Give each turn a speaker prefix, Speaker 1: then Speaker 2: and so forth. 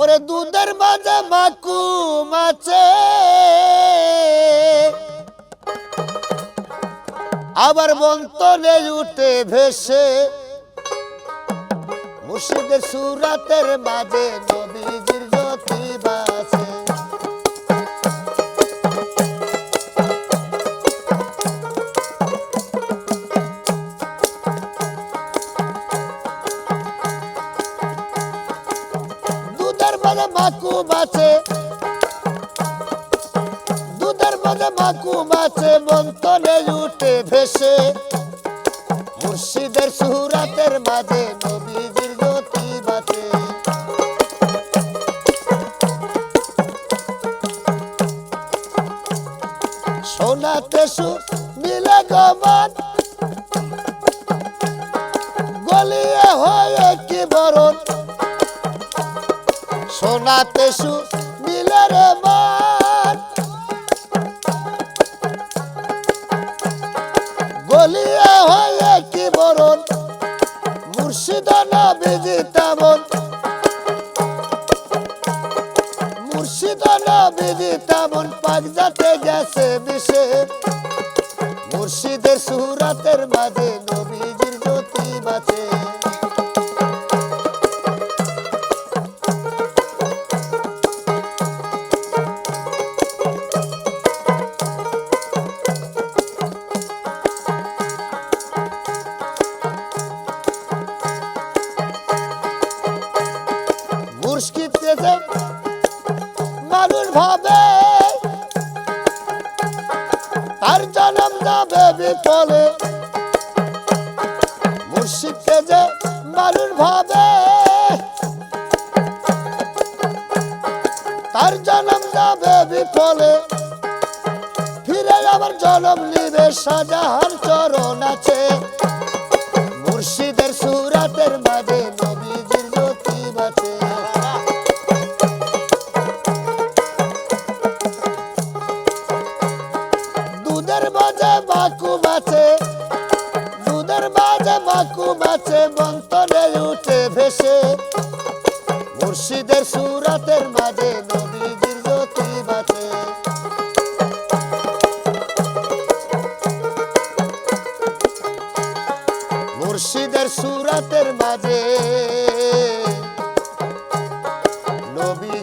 Speaker 1: ওরে দুধের মাঝে মাকুম আছে। আবার বন্তনে উঠে ভেসে মুর্শিদের সুরাতের মাঝে নবীজির মাঝে মাকুম আছে। দুধের মাঝে মাকুম আছে মন্তনে উঠে ভেসে। মুর্শিদের সুরাতের মাঝে নবীজির জ্যোতি বাতে সোনাতে সু নীলে গমান সোনাতে সু নীলে রে মান গলিয়ে হয়ে কি বরণ? মুর্শিদ নবীজি তেমন। মুর্শিদ নবীজি তেমন, পাক যাতে গেছে মিশে। মুর্শিদের সুরাতের মাঝে নবীজির জ্যোতি বাঁচে যে মানুষ ভাবে, তার জন্ম যাবে বিফলে মুর্শিদকে যে মানুষ ভাবে, তার জন্ম যাবে বিফলে ফিরে আবার জন্ম নিবে সাজাহার চরণ আছে। মুর্শিদের সুরাতের মাঝে আছে। দুধের বাজে মাকুম আছে বন্তনে উঠে ভেসে। মুর্শিদের সুরাতের মাঝে নবীজির জ্যোতি বাঁচে মুর্শিদের সুরাতের মাঝে নবী